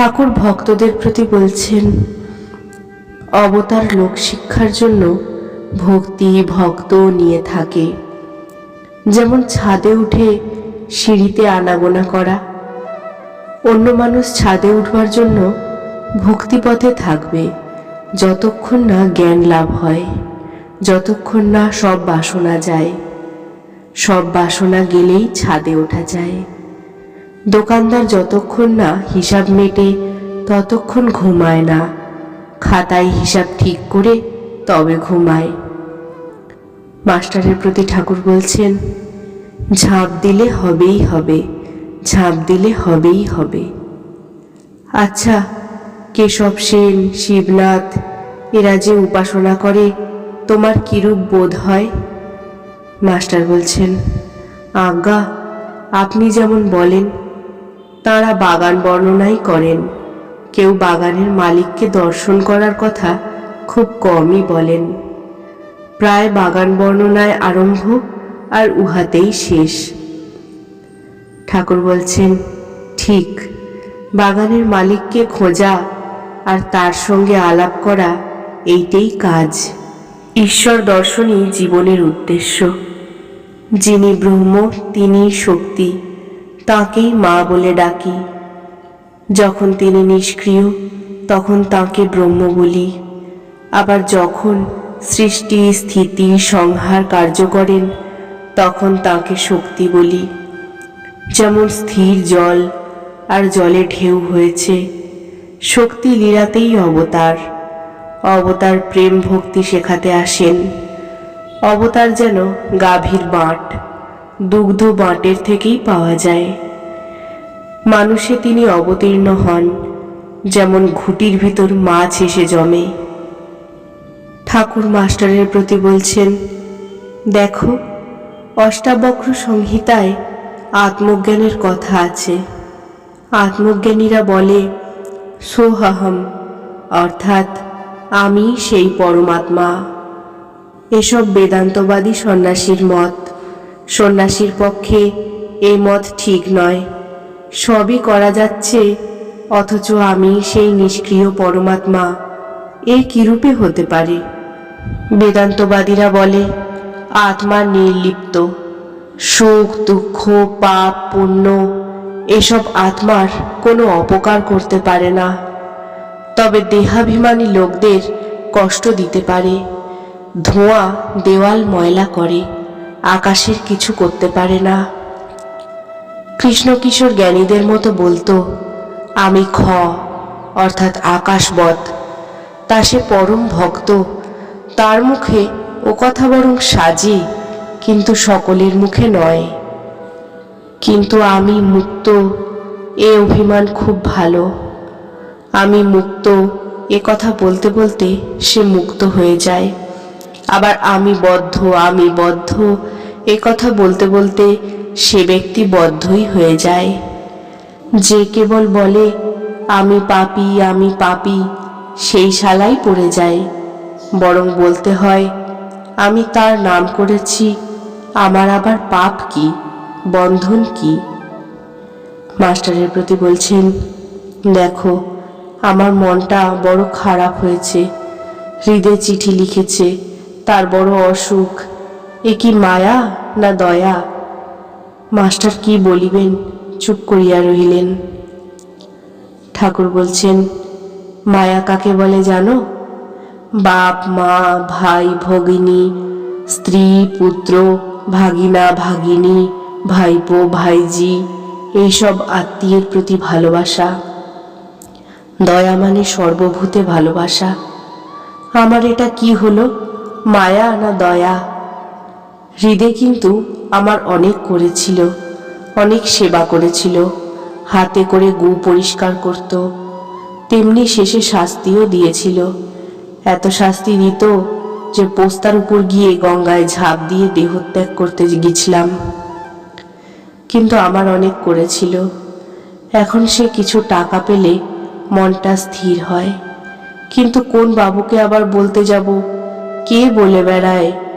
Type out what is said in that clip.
ঠাকুর ভক্তদের প্রতি বলছেন, অবতার লোক শিক্ষার জন্য ভক্তি, ভক্ত নিয়ে থাকে। যেমন ছাদে উঠে সিঁড়িতে আনাগোনা করা, অন্য মানুষ ছাদে উঠবার জন্য ভক্তিপথে থাকবে, যতক্ষণ না জ্ঞান লাভ হয়, যতক্ষণ না সব বাসনা যায়। সব বাসনা গেলেই ছাদে ওঠা যায়। দোকানদার যতক্ষণ না হিসাব মেটে, ততক্ষণ ঘুমায় না। খাতায় হিসাব ঠিক করে তবে ঘুমায়। মাস্টারের প্রতি ঠাকুর বলছেন, ঝাঁপ দিলে হবেই হবে, ঝাঁপ দিলে হবেই হবে। আচ্ছা কেশব সেন, শিবনাথ, এরা যে উপাসনা করে, তোমার কিরূপ বোধ হয়? মাস্টার বলছেন, আজ্ঞা, আপনি যেমন বলেন তাঁরা বাগান বর্ণনাই করেন। কেউ বাগানের মালিককে দর্শন করার কথা খুব কমই বলেন। প্রায় বাগান বর্ণনায় আরম্ভ আর উহাতেই শেষ। ঠাকুর বলছেন, ঠিক, বাগানের মালিককে খোঁজা আর তার সঙ্গে আলাপ করা এইটাই কাজ। ঈশ্বর দর্শনই জীবনের উদ্দেশ্য। যিনি ব্রহ্ম তিনি শক্তি। তাকেই মা বলে ডাকি। যখন তিনি নিষ্ক্রিয়, তখন তাকে ব্রহ্ম বলি। আবার যখন সৃষ্টি স্থিতি সংহার কার্য করেন, তখন তাকে শক্তি বলি। যেমন স্থির জল আর জলে ঢেউ হয়েছে, শক্তি লীলাতেই অবতার। অবতার প্রেম ভক্তি শেখাতে আসেন। অবতার যেন গাভীর বাঁট। দুগ্ধ বাঁটের থেকেই পাওয়া যায়। মানুষে তিনি অবতীর্ণ হন, যেমন ঘুটির ভিতর মাছ এসে জমে। ঠাকুর মাস্টারের প্রতি বলছেন, দেখো, অষ্টাবক্র সংহিতায় আত্মজ্ঞানের কথা আছে। আত্মজ্ঞানীরা বলে, সোহাহম, অর্থাৎ আমি সেই পরমাত্মা। এসব বেদান্তবাদী সন্ন্যাসীর মত। সন্ন্যাসীর পক্ষে এই মত ঠিক নয়। সবই করা যাচ্ছে, অথচ আমি সেই নিষ্ক্রিয় পরমাত্মা। এ কিরূপে হতে পারে? বেদান্তবাদীরা বলে, আত্মা নির্লিপ্ত। সুখ, দুঃখ, পাপ, পুণ্য, এসব আত্মার কোনো অপকার করতে পারে না। তবে দেহাভিমানী লোকদের কষ্ট দিতে পারে। ধোঁয়া দেওয়াল ময়লা করে। আকাশের কিছু করতে পারে না। কৃষ্ণ কিশোর জ্ঞানীদের মতো বলতো, আমি খ, অর্থাৎ আকাশবধ তা সে পরম ভক্ত। তার মুখে ও কথা বরং সাজি, কিন্তু সকলের মুখে নয়। কিন্তু আমি মুক্ত, এ অভিমান খুব ভালো। আমি মুক্ত, এ কথা বলতে বলতে সে মুক্ত হয়ে যায়। আবার আমি বদ্ধ আমি বদ্ধ। এ কথা বলতে বলতে সে ব্যক্তি বদ্ধই হয়ে যায়। যে কেবল বলে, আমি পাপি আমি পাপি, সেই শালাই পড়ে যায়। বরং বলতে হয়, আমি তার নাম করেছি, আমার আবার পাপ কি, বন্ধন কি? মাস্টারের প্রতি বলছেন, দেখো, আমার মনটা বড় খারাপ হয়েছে। হৃদয় চিঠি লিখেছে তার বড় অসুখ। এ কি মায়া না দয়া? মাস্টার কি বলিবেন? চুপ করিয়া রহিলেন। ঠাকুর বলছেন, মায়া কাকে বলে জানো? বাপ, মা, ভাই, ভগিনী, স্ত্রী, পুত্র, ভাগিনা, ভাগিনী, ভাইপো, ভাইজি, এইসব আত্মীয়ের প্রতি ভালোবাসা। দয়া মানে সর্বভূতে ভালোবাসা। আমার এটা কি হলো? মায়া না দয়া? হৃদে কিন্তু আমার অনেক করেছিল, অনেক সেবা করেছিল, হাতে করে গু পরিষ্কার করত, তেমনি শেষে শাস্তিও দিয়েছিল। এত শাস্তি দিত যে পোস্তার উপর গিয়ে গঙ্গায় ঝাঁপ দিয়ে দেহত্যাগ করতে গেছিলাম। কিন্তু আমার অনেক করেছিল। এখন সে কিছু টাকা পেলে মনটা স্থির হয়। কিন্তু কোন বাবুকে আবার বলতে যাব? কে বলে বেড়ায়?